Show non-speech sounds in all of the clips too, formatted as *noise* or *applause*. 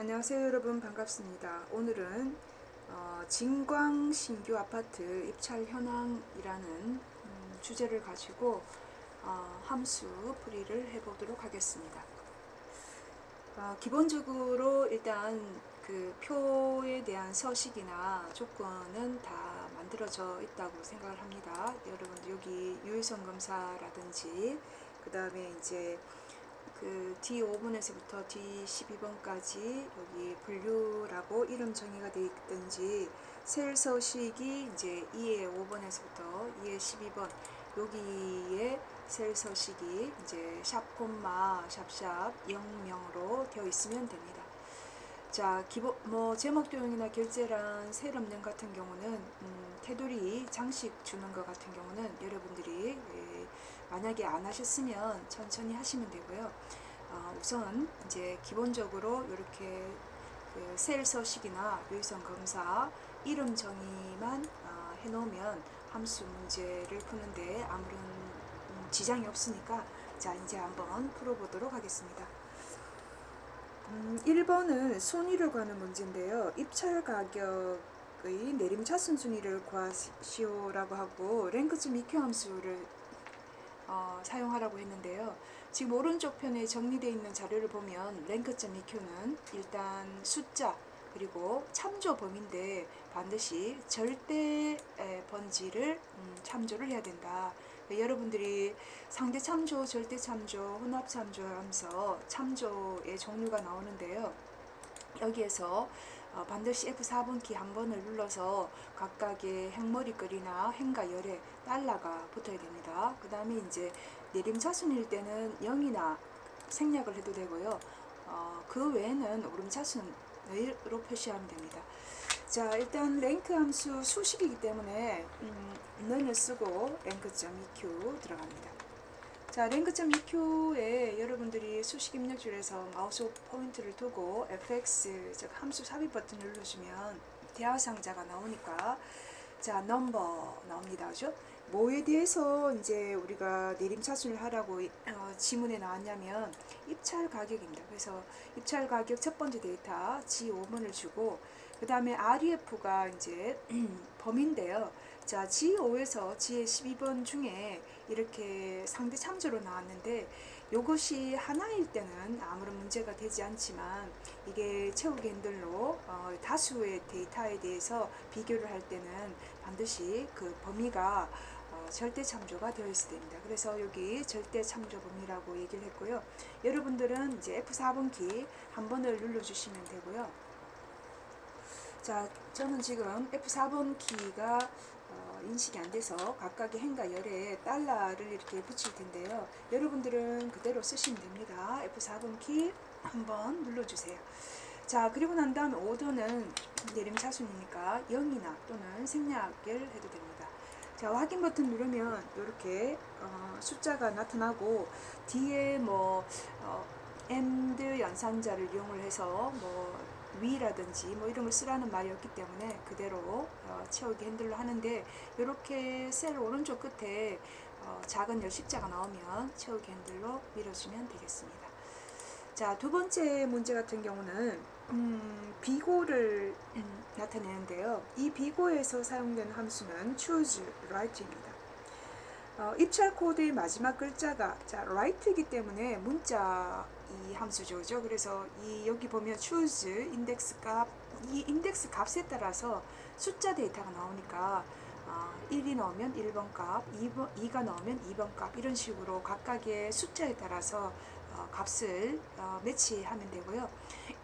안녕하세요 여러분 반갑습니다. 오늘은 어, 진광 신규 아파트 입찰 현황이라는 음, 주제를 가지고 어, 함수 풀이를 해보도록 하겠습니다. 어, 기본적으로 일단 그 표에 대한 서식이나 조건은 다 만들어져 있다고 생각을 합니다. 여러분들 여기 유해성 검사라든지 그 다음에 이제 그 D5번에서부터 D12번까지 여기 분류라고 이름 정의가 되어 있든지 셀 서식이 이제 2의 5번에서부터 2의 12번 여기에 셀 서 식이 이제 샵 콤마 샵샵 0명으로 되어 있으면 됩니다. 자, 기본 뭐 제목 도용이나 결제란 셀 없는 같은 경우는 음, 테두리 장식 주는 것 같은 경우는 여러분들이 예, 만약에 안 하셨으면 천천히 하시면 되고요. 어, 우선 이제 기본적으로 이렇게 그 셀 서식이나 유의성 검사 이름 정의만 어, 해놓으면 함수 문제를 푸는데 아무런 음, 지장이 없으니까 자 이제 한번 풀어보도록 하겠습니다. 음, 1번은 순위를 구하는 문제인데요. 입찰 가격의 내림차순 순위를 구하시오라고 하고 랭크점 EQ 함수를 어, 사용하라고 했는데요. 지금 오른쪽 편에 정리되어 있는 자료를 보면 랭크점 EQ는 일단 숫자 그리고 참조 범위인데 반드시 절대 에, 번지를 음, 참조를 해야 된다. 네, 여러분들이 상대 참조, 절대 참조, 혼합 참조 하면서 참조의 종류가 나오는데요. 여기에서 어, 반드시 F4번 키한 번을 눌러서 각각의 행머리글이나 행과 열에 달러가 붙어야 됩니다. 그 다음에 이제 내림차순일 때는 0이나 생략을 해도 되고요. 어, 그 외에는 오름차순으로 표시하면 됩니다. 자, 일단 랭크 함수 수식이기 때문에 음, 는을 쓰고 랭크점 EQ 들어갑니다. 자, 랭크점 EQ에 여러분들이 수식 입력 줄에서 마우스 포인트를 두고 fx 즉 함수 삽입 버튼을 누르시면 대화 상자가 나오니까 자, 넘버 나옵니다. 그죠? 뭐에 대해서 이제 우리가 내림차순을 하라고 어, 지문에 나왔냐면 입찰 가격입니다. 그래서 입찰 가격 첫 번째 데이터 G5번을 주고 그 다음에 REF가 이제 *clears throat* 범위인데요. 자, G5에서 G의 12번 중에 이렇게 상대 참조로 나왔는데 이것이 하나일 때는 아무런 문제가 되지 않지만 이게 채우기 핸들로 어, 다수의 데이터에 대해서 비교를 할 때는 반드시 그 범위가 어, 절대 참조가 되어 있어야 됩니다. 그래서 여기 절대 참조 범위라고 얘기를 했고요. 여러분들은 이제 F4번 키 한 번을 눌러주시면 되고요. 자, 저는 지금 F4번 키가 어, 인식이 안 돼서 각각의 행과 열에 달러를 이렇게 붙일 텐데요. 여러분들은 그대로 쓰시면 됩니다. F4번 키 한번 눌러주세요. 자, 그리고 난 다음에 오더는 내림차순이니까 0이나 또는 생략을 해도 됩니다. 자, 확인 버튼 누르면 이렇게 어, 숫자가 나타나고 뒤에 뭐 어, AND 연산자를 이용을 해서 뭐 위라든지 뭐걸 쓰라는 말이었기 때문에 그대로 어, 채우기 핸들로 하는데 이렇게 셀 오른쪽 끝에 어, 작은 열 십자가 나오면 채우기 핸들로 밀어주면 되겠습니다. 자, 두 번째 문제 같은 경우는 음, 비고를 음, 나타내는데요. 이 비고에서 사용되는 함수는 choose right입니다. 어, 입찰 코드의 마지막 글자가 자 right이기 때문에 문자 이 함수죠? 그래서 이 여기 보면 choose 인덱스 값, 이 인덱스 값에 따라서 숫자 데이터가 나오니까 어, 1이 나오면 1번 값, 2번, 2가 나오면 2번 값 이런 식으로 각각의 숫자에 따라서 어, 값을 어, 매치하면 되고요.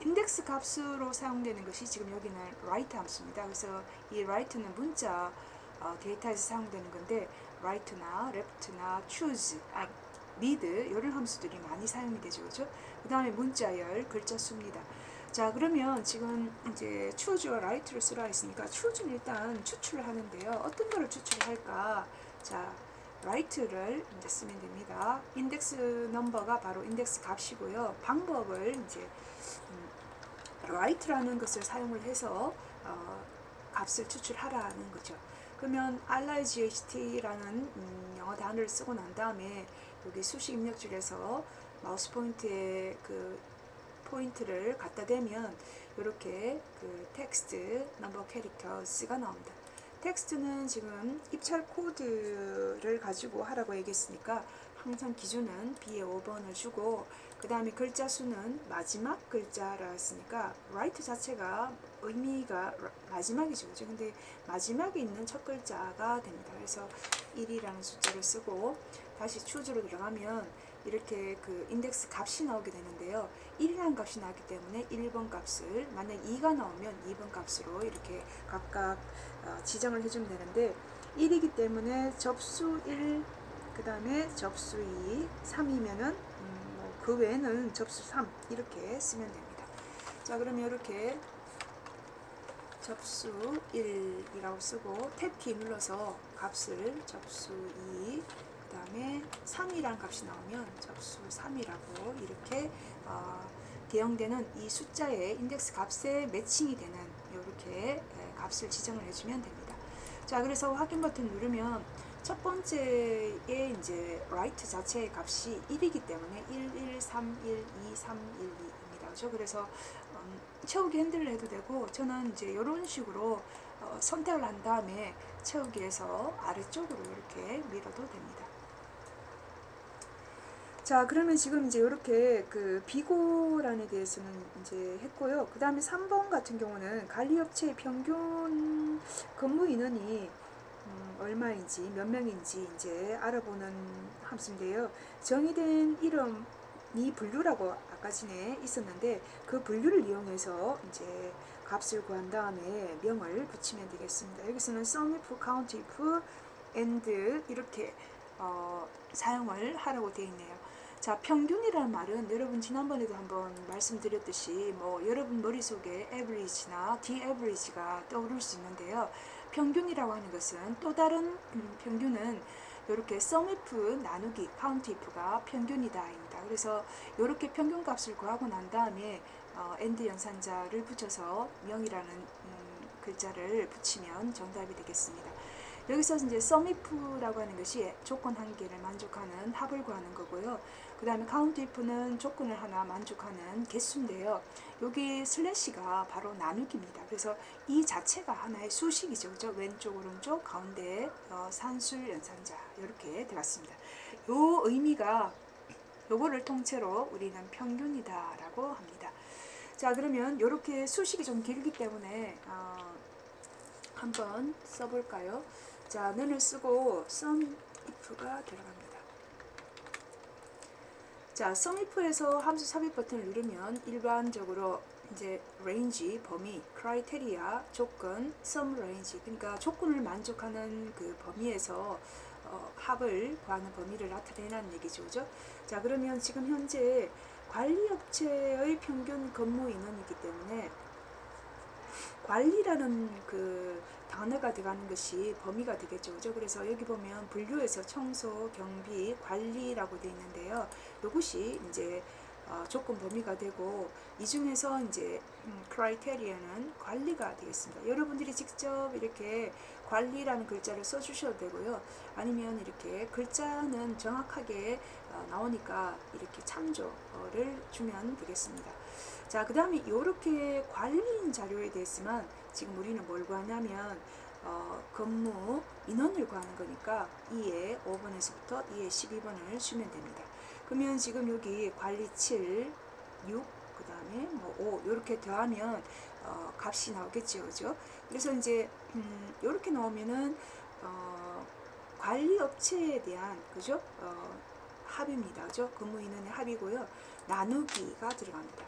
인덱스 값으로 사용되는 것이 지금 여기는 write 함수입니다. 그래서 이 write는 문자 어, 데이터에서 사용되는 건데 right나 left나 choose, 아, read 이런 함수들이 많이 사용이 되죠, 그죠? 그 다음에 문자열, 글자 수입니다. 자, 그러면 지금 이제 choose와 write를 쓰라 했으니까 choose는 일단 추출을 하는데요. 어떤 거를 추출을 할까? 자, write를 이제 쓰면 됩니다. 인덱스 넘버가 바로 인덱스 값이고요. 방법을 이제 음, write라는 것을 사용을 해서 어, 값을 추출하라는 거죠. 그러면 RIGHT라는 음, 영어 단어를 쓰고 난 다음에 여기 수식 입력 줄에서 마우스 포인트에 그 포인트를 갖다 대면 이렇게 그 텍스트 넘버 캐릭터스가 나옵니다. 텍스트는 지금 입찰 코드를 가지고 하라고 얘기했으니까 항상 기준은 B에 5번을 주고 그 다음에 글자 수는 마지막 글자라 했으니까 write 자체가 의미가 마지막이죠. 그죠? 근데 마지막에 있는 첫 글자가 됩니다. 그래서 1이라는 숫자를 쓰고 다시 choose로 들어가면 이렇게 그 인덱스 값이 나오게 되는데요. 1이라는 값이 나왔기 때문에 1번 값을 만약 2가 나오면 2번 값으로 이렇게 각각 어, 지정을 해주면 되는데 1이기 때문에 접수 1, 그 다음에 접수 2, 3이면은 음, 뭐그 외에는 접수 3 이렇게 쓰면 됩니다. 자 그러면 이렇게 접수 1이라고 쓰고 탭 키 눌러서 값을 접수 2, 그 다음에 3이라는 값이 나오면 접수 3이라고 이렇게 어, 대형되는 이 숫자의 인덱스 값에 매칭이 되는 이렇게 값을 지정을 해주면 됩니다. 자, 그래서 확인 버튼 누르면 첫 번째에 이제 write 자체의 값이 1이기 때문에 1, 1, 3, 1, 2, 3, 1, 2입니다. 그렇죠? 그래서 음, 채우기 핸들을 해도 되고 저는 이제 이런 식으로 어, 선택을 한 다음에 채우기에서 아래쪽으로 이렇게 밀어도 됩니다. 자, 그러면 지금 이제 이렇게 그 비고란에 대해서는 이제 했고요. 그 다음에 3번 같은 경우는 관리업체의 평균 근무 인원이 음, 얼마인지 몇 명인지 이제 알아보는 함수인데요. 정의된 이름 이 분류라고 아까 전에 있었는데 그 분류를 이용해서 이제 값을 구한 다음에 명을 붙이면 되겠습니다. 여기서는 sum if, count if, and 이렇게 어, 사용을 하라고 되어 있네요. 자, 평균이라는 말은 여러분 지난번에도 한번 말씀드렸듯이 뭐 여러분 머릿속에 average나 d-average가 떠오를 수 있는데요. 평균이라고 하는 것은 또 다른 음, 평균은 이렇게 if 나누기 if가 평균이다입니다. 그래서 이렇게 평균 값을 구하고 난 다음에 어, and 연산자를 붙여서 0이라는 음, 글자를 붙이면 정답이 되겠습니다. 여기서 이제 if라고 하는 것이 조건 한 개를 만족하는 합을 구하는 거고요. 그 다음에 if는 조건을 하나 만족하는 개수인데요. 여기 슬래시가 바로 나누기입니다. 그래서 이 자체가 하나의 수식이죠. 그죠? 왼쪽, 오른쪽, 가운데 어, 산술, 연산자 이렇게 들어갔습니다. 요 의미가 요거를 통째로 우리는 평균이다라고 합니다. 자 그러면 이렇게 수식이 좀 길기 때문에 어, 한번 써볼까요? 자, 는을 쓰고 sum if가 들어갑니다. 자, sum if에서 함수 삽입 버튼을 누르면 일반적으로 이제 range, 범위, criteria, 조건, sum range 그러니까 조건을 만족하는 그 범위에서 어, 합을 구하는 범위를 나타내는 얘기죠. 자, 그러면 지금 현재 관리업체의 평균 근무 인원이기 때문에 관리라는 그 단어가 들어가는 것이 범위가 되겠죠. 그죠? 그래서 여기 보면 분류에서 청소, 경비, 관리라고 되어 있는데요. 이것이 이제 어, 조건 범위가 되고 이 중에서 이제 음, 크라이테리아는 관리가 되겠습니다. 여러분들이 직접 이렇게 관리라는 글자를 써주셔도 되고요. 아니면 이렇게 글자는 정확하게 어, 나오니까 이렇게 참조를 주면 되겠습니다. 자, 그 다음에 이렇게 관리인 자료에 대해서만 지금 우리는 뭘 구하냐면 어, 근무 인원을 구하는 거니까 2에 5번에서부터 2에 12번을 주면 됩니다. 그러면 지금 여기 관리 7, 6, 그 다음에 뭐 5, 이렇게 더하면 어, 값이 나오겠죠. 그죠? 그래서 이제, 음, 이렇게 나오면은, 어, 관리 업체에 대한, 그죠? 어, 합입니다. 그죠? 근무 인원의 합이고요. 나누기가 들어갑니다.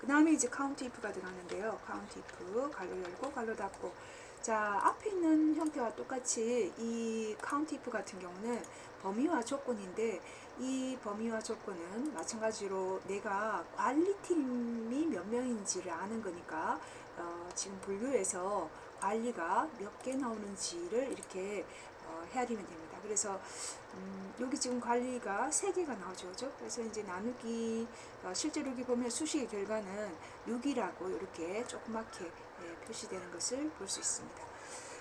그 다음에 이제 카운트 if가 들어가는데요. 카운트 if, 갈로 열고, 갈로 닫고. 자, 앞에 있는 형태와 똑같이 이 카운트 if 같은 경우는 범위와 조건인데 이 범위와 조건은 마찬가지로 내가 관리팀이 몇 명인지를 아는 거니까 어, 지금 분류에서 관리가 몇 개 나오는지를 이렇게 어, 헤아리면 됩니다. 그래서 음, 여기 지금 관리가 세 개가 나오죠, 그죠? 그래서 이제 나누기 어, 실제로 여기 보면 수식의 결과는 6이라고 이렇게 조그맣게 예, 표시되는 것을 볼 수 있습니다.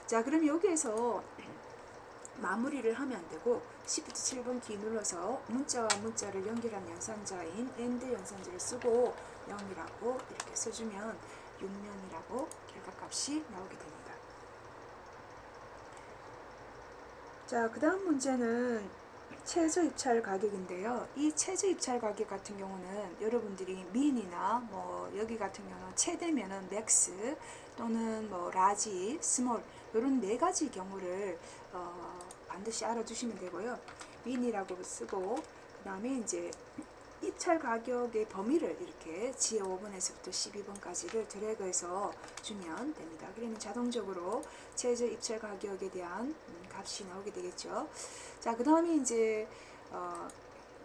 자, 그럼 여기에서 *clears throat* 마무리를 하면 안 되고 Shift 7번 키 눌러서 문자와 문자를 연결한 연산자인 AND 연산자를 쓰고 0이라고 이렇게 써주면 6명이라고 결과값이 나오게 됩니다. 자, 그 다음 문제는 최저 입찰 가격인데요. 이 최저 입찰 가격 같은 경우는 여러분들이 민이나 뭐 여기 같은 경우는 최대면은 맥스 또는 뭐 라지, 스몰 이런 네 가지 경우를 어, 반드시 알아두시면 되고요. 민이라고 쓰고 그 다음에 이제 입찰 가격의 범위를 이렇게 지혜 5번에서부터 12번까지를 드래그해서 주면 됩니다. 그러면 자동적으로 최저 입찰 가격에 대한 음, 값이 나오게 되겠죠. 자, 그 다음에 이제 어,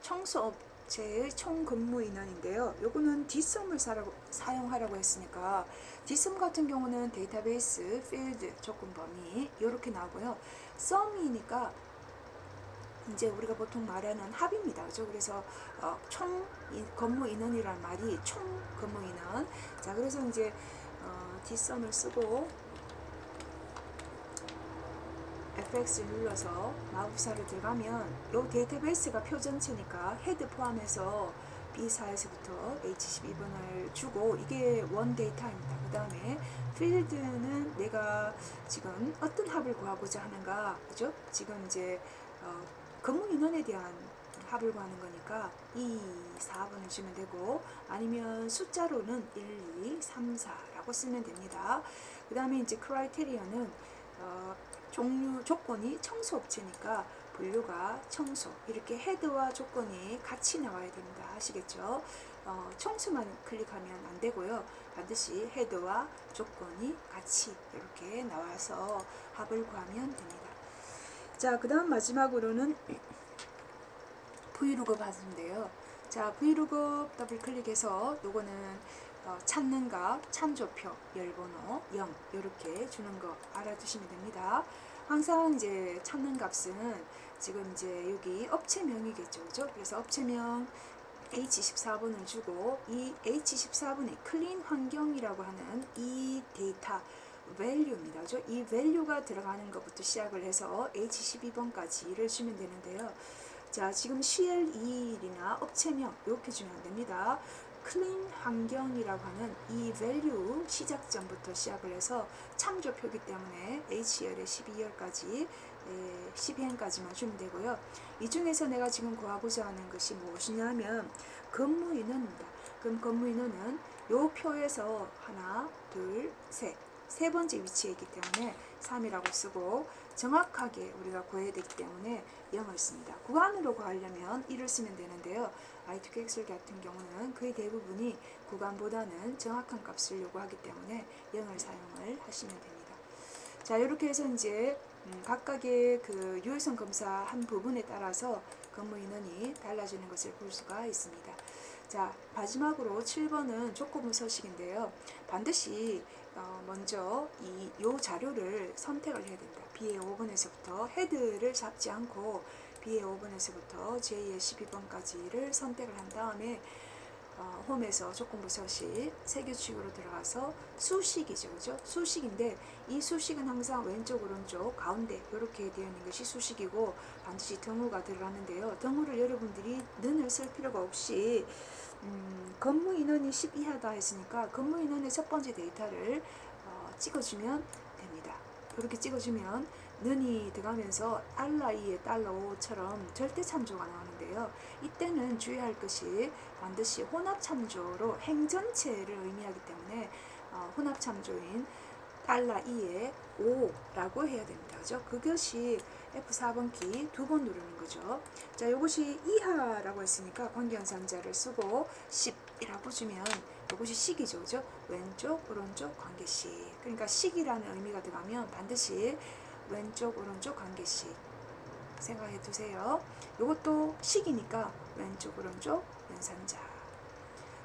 청소업체의 총 근무 인원인데요. 요거는 뒷섬을 사라고, 사용하라고 했으니까 뒷섬 같은 경우는 데이터베이스, 필드, 조건 범위 이렇게 나오고요. 썸이니까 이제 우리가 보통 말하는 합입니다. 그죠? 그래서 어, 총 인- 근무 인원이란 말이 총 근무 인원. 자, 그래서 이제 어, 뒷섬을 쓰고 FX 눌러서 마법사를 들어가면 요 데이터베이스가 표전체니까 헤드 포함해서 B4에서부터 H12번을 주고 이게 원 데이터입니다. 그 다음에 필드는 내가 지금 어떤 합을 구하고자 하는가 그죠? 지금 이제 어, 근무 인원에 대한 합을 구하는 거니까 2, 4번을 주면 되고 아니면 숫자로는 1, 2, 3, 4라고 쓰면 됩니다. 그 다음에 이제 크라이테리아는 어, 종류 조건이 청소 업체니까 분류가 청소 이렇게 헤드와 조건이 같이 나와야 됩니다. 아시겠죠? 어, 청소만 클릭하면 안 되고요. 반드시 헤드와 조건이 같이 이렇게 나와서 합을 구하면 됩니다. 자, 그 다음 마지막으로는 브이로그 받은데요. 자, 브이로그 더블 클릭해서 요거는 어, 찾는 값, 참조표, 열번호 0 이렇게 주는 거 알아두시면 됩니다. 항상 이제 찾는 값은 지금 이제 여기 업체명이겠죠. 그죠? 그래서 업체명 H14번을 주고 이 H14번의 클린 환경이라고 하는 이 데이터 value입니다. 이 value가 들어가는 것부터 시작을 해서 H12번까지를 주면 되는데요. 자, 지금 CL21이나 업체명 이렇게 주면 안 됩니다. 클린 환경이라고 하는 이 value 시작점부터 시작을 해서 참조표기 때문에 H열에 12열까지 12행까지만 주면 되고요. 이 중에서 내가 지금 구하고자 하는 것이 무엇이냐면 근무 인원입니다. 그럼 근무 인원은 요 표에서 하나, 둘, 셋, 세 번째 위치에 있기 때문에 3이라고 쓰고 정확하게 우리가 구해야 되기 때문에 0을 씁니다. 구간으로 구하려면 1을 쓰면 되는데요. i2 엑셀 같은 경우는 거의 대부분이 구간보다는 정확한 값을 요구하기 때문에 0을 사용을 하시면 됩니다. 자, 이렇게 해서 이제 음, 각각의 그 유효성 검사 한 부분에 따라서 근무 인원이 달라지는 것을 볼 수가 있습니다. 자, 마지막으로 7번은 조건부 서식인데요. 반드시 어, 먼저 이 요 자료를 선택을 해야 됩니다. B의 5번에서부터 헤드를 잡지 않고 B의 5번에서부터 J의 12번까지를 선택을 한 다음에 어, 홈에서 조건부 서식 세교칙으로 들어가서 수식이죠, 그죠? 수식인데 이 수식은 항상 왼쪽, 오른쪽, 가운데 이렇게 되어 있는 것이 수식이고 반드시 등호가 들어가는데요. 등호를 여러분들이 는을 쓸 필요가 없이 음, 근무 인원이 10 이하다 했으니까 근무 인원의 첫 번째 데이터를 어, 찍어주면 됩니다. 이렇게 찍어주면 는이 들어가면서 달러 2에 달러 5처럼 절대 참조가 나오는 데요. 이때는 주의할 것이 반드시 혼합 참조로 행전체를 의미하기 때문에 어, 혼합 참조인 달러 2에 5라고 해야 됩니다. 그죠? 그것이 F4번 키 두 번 누르는 거죠. 자, 이것이 이하라고 했으니까 관계연산자를 쓰고 10이라고 주면 이것이 식이죠. 그죠? 왼쪽, 오른쪽 관계식. 그러니까 식이라는 의미가 들어가면 반드시 왼쪽, 오른쪽 관계식 생각해 두세요. 이것도 식이니까 왼쪽, 오른쪽 연산자.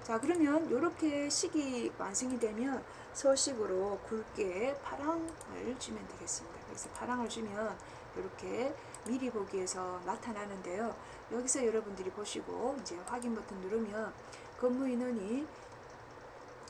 자, 그러면 이렇게 식이 완성이 되면 서식으로 굵게 파랑을 주면 되겠습니다. 그래서 파랑을 주면 이렇게 미리 보기에서 나타나는데요. 여기서 여러분들이 보시고 이제 확인 버튼 누르면 근무 인원이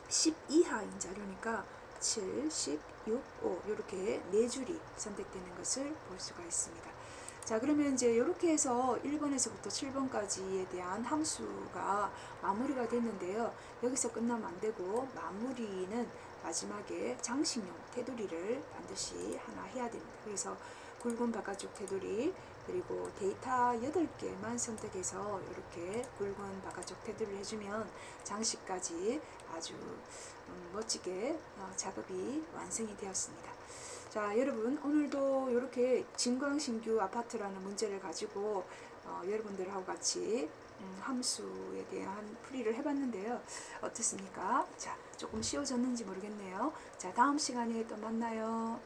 10 이하인 자료니까 7, 10, 6, 5 이렇게 네 줄이 선택되는 것을 볼 수가 있습니다. 자 그러면 이제 이렇게 해서 1번에서부터 7번까지에 대한 함수가 마무리가 됐는데요. 여기서 끝나면 안 되고 마무리는 마지막에 장식용 테두리를 반드시 하나 해야 됩니다. 그래서 굵은 바깥쪽 테두리 그리고 데이터 8개만 선택해서 이렇게 굵은 바깥쪽 테두리를 해주면 장식까지 아주 음, 멋지게 어, 작업이 완성이 되었습니다. 자 여러분 오늘도 이렇게 진광신규 아파트라는 문제를 가지고 어, 여러분들하고 같이 음, 함수에 대한 풀이를 해봤는데요. 어떻습니까? 자 조금 쉬워졌는지 모르겠네요. 자 다음 시간에 또 만나요.